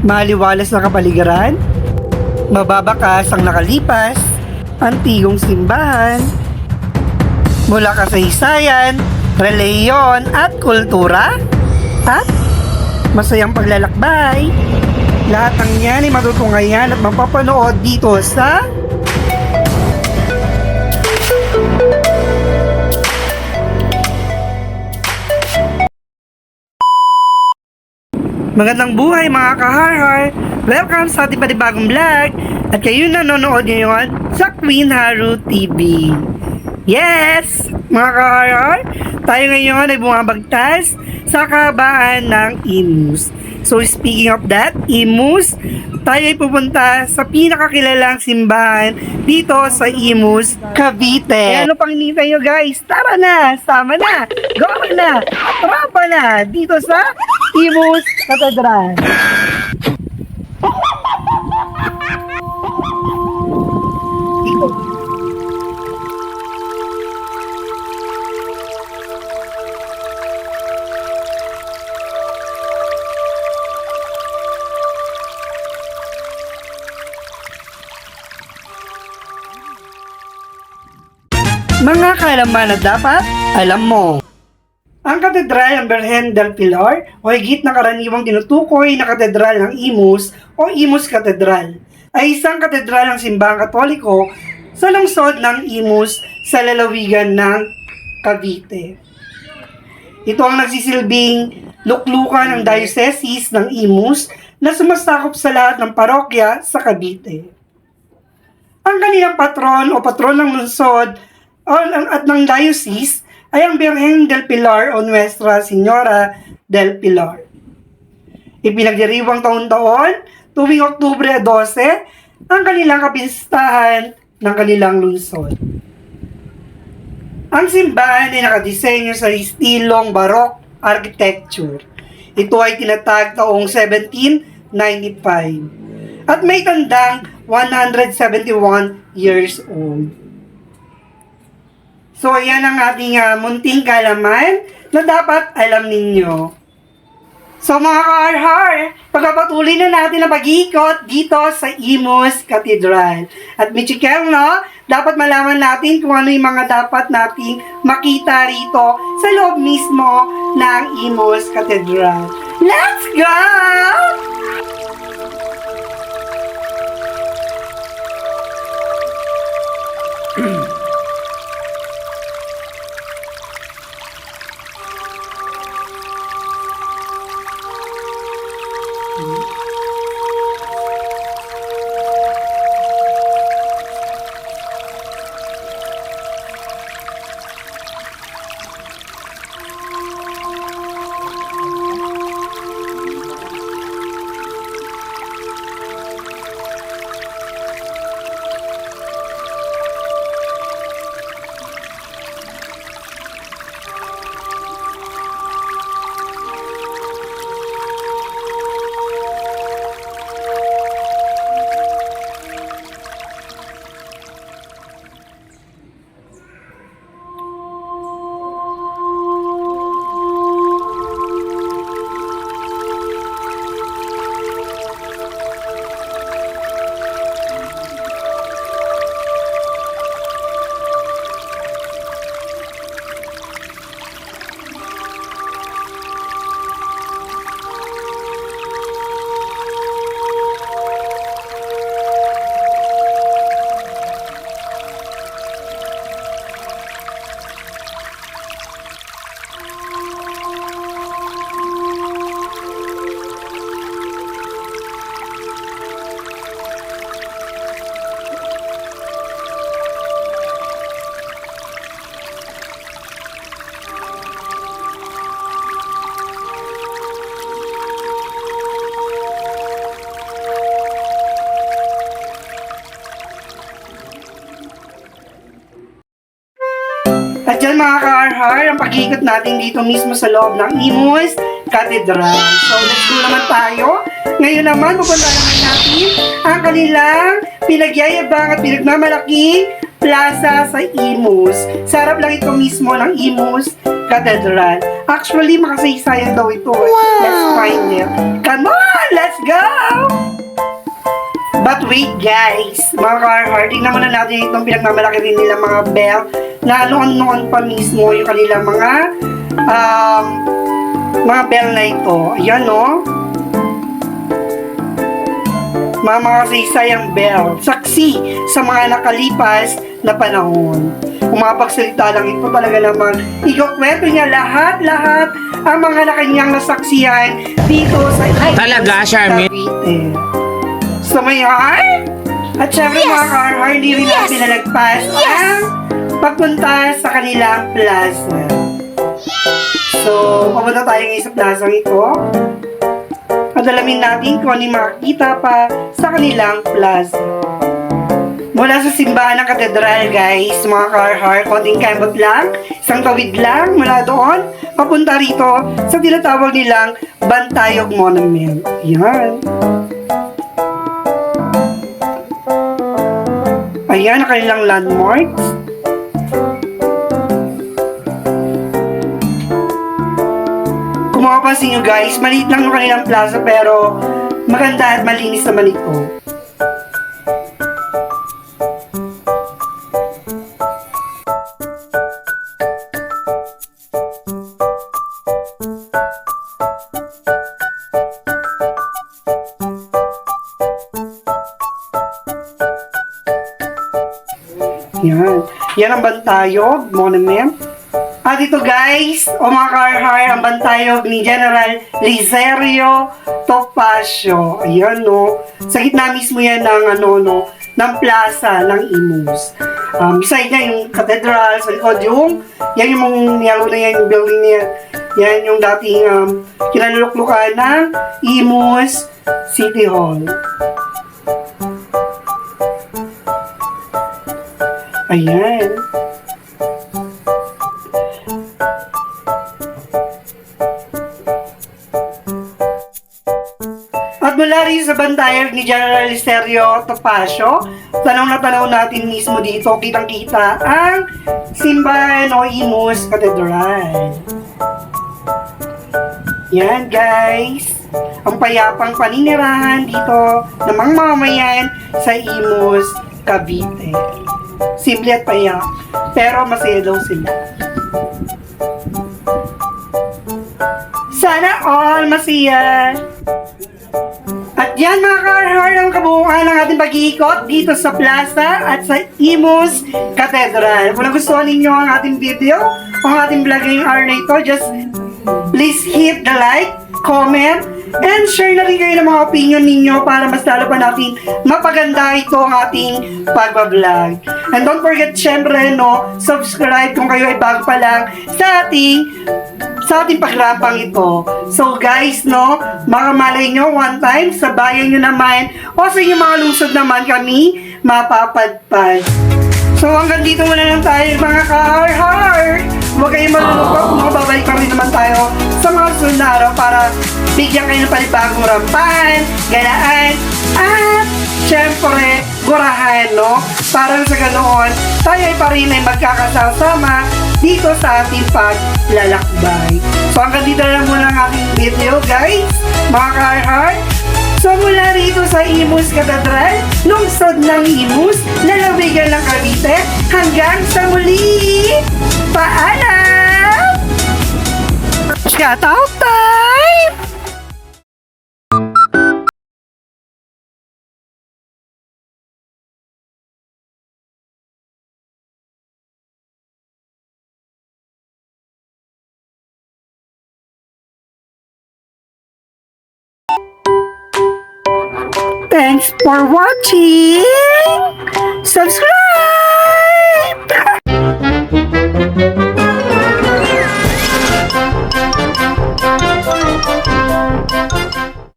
Maliwalas na kapaligiran, mababakas ang nakalipas, antigong simbahan, mula kasaysayan, reliyon at kultura, at masayang paglalakbay. Lahat ng yan ay matutungayan at mapapanood dito sa Magandang buhay mga kaharhar! Welcome sa ating panibagong vlog at kayo nanonood ngayon sa Queen Haru TV. Yes! Mga kaharhar, tayo ngayon ay bumabagtas sa kahabaan ng Imus. So speaking of that, Imus, tayo ay pupunta sa pinakakilalang simbahan dito sa Imus, Cavite. Ano pang hinihintay nyo guys? Tara na! Sama na! Go na! Atrapa na! Dito sa Imus Katedral. Dito. Mga kalaman na dapat alam mo. Katedral ng Berhen del Pilar o higit na karaniwang tinutukoy na Katedral ng Imus o Imus Katedral ay isang katedral ng simbahang katoliko sa lungsod ng Imus sa lalawigan ng Cavite. Ito ang nagsisilbing luklukan ng diocese ng Imus na sumasakop sa lahat ng parokya sa Cavite. Ang kanilang patron o patron ng lungsod at ng diocese ay ang Birhen del Pilar o Nuestra Señora del Pilar. Ipinagdiriwang taon-taon tuwing Oktubre 12 ang kanilang kapistahan ng kanilang lungsod. Ang simbahan ay nakadisenyo sa estilong Baroque architecture. Ito ay tinatag taong 1795 at may tandang 171 years old. So, ayan ang ating ah, munting kalaman na dapat alam ninyo. So, mga ka-arhar, pagpapatuloy na natin ang pag-iikot dito sa Imus Cathedral. At Michikel, no, dapat malaman natin kung ano yung mga dapat nating makita rito sa loob mismo ng Imus Cathedral. Let's go! At ang pag-ikot natin dito mismo sa loob ng Imus Cathedral. So, let's go naman tayo. Ngayon naman, pupunta naman natin ang kanilang pinagyayabang at pinagmamalaking plaza sa Imus. Sa harap lang ito mismo ng Imus Cathedral. Actually, makasaysayan daw ito. Let's find it. Come on! Let's go! At wait guys, mga car tingnan muna natin itong pinagmamalaki rin nila mga bell na noon-noon pa mismo yung kanilang mga um, mga bell na ito. Ayan no. Mga mga saysayang bell. Saksi sa mga nakalipas na panahon. Kung makapagsalita lang ito talaga naman, ikukwento niya lahat-lahat ang mga na kanyang nasaksihan dito sa Talaga, Charmin? Cavite. So may heart? At syempre mga car hindi rin natin nalagpas ang pagpunta sa kanilang plaza. So, papunta tayo ngayon sa plaza ito. At alamin natin kung ano yung pa sa kanilang plaza. Mula sa simbahan ng katedral, guys, mga car konting kambot lang, isang tawid lang mula doon, papunta rito sa tinatawag nilang Bantayog Monument. Yan. Ayan ang kanilang landmarks. Kung makapansin nyo guys, maliit lang yung kanilang plaza pero maganda at malinis naman ito. Yan. Yan ang Bantayog Monument. At ito guys, o mga car ang Bantayog ni General Lizerio Topacio. Ayan no. Sa gitna mismo yan ng ano no, ng plaza ng Imus. Um, beside niya yung cathedral, sa likod yung, yan yung mga niyalo na yan, yung building niya. Yan yung dating um, kinaluluklukan ng Imus City Hall. Ayan. At mula rin sa bandayan ni General Listerio Topacio, tanaw na tanaw natin mismo dito, kitang-kita ang simbahan o Imus Cathedral. Yan guys, ang payapang paninirahan dito ng mga mamamayan sa Imus, Cavite. Simple at payak, pero masaya daw sila. Sana all masaya! At yan mga karhar ang kabuuan ng ating pag-iikot dito sa plaza at sa Imus Cathedral. Kung nagustuhan ninyo ang ating video o ang ating vlog ngayong araw na ito, just please hit the like, comment, and share na rin kayo ng mga opinion ninyo para mas lalo pa natin mapaganda ito ang ating pagbablog. And don't forget, syempre, no, subscribe kung kayo ay bago pa lang sa ating sa ating pagrapang ito. So guys, no, mga malay nyo one time sa bayan nyo naman o sa inyong mga lungsod naman kami mapapadpad. So hanggang dito muna lang tayo mga ka-heart. Huwag kayong malulungkot kung mababalik pa rin naman tayo sa mga susunod na araw para bigyan kayo ng panibagong rampan, galaan, at syempre, gurahan, no? Para sa ganoon, tayo ay pa rin ay magkakasama dito sa ating paglalakbay. So hanggang dito na muna ang ating video, guys. Mga ka-heart, So mula rito sa Imus Cathedral, lungsod ng Imus, lalawigan ng Cavite, hanggang sa muli! Paalam! Shout out time! Thanks for watching! Subscribe! thank you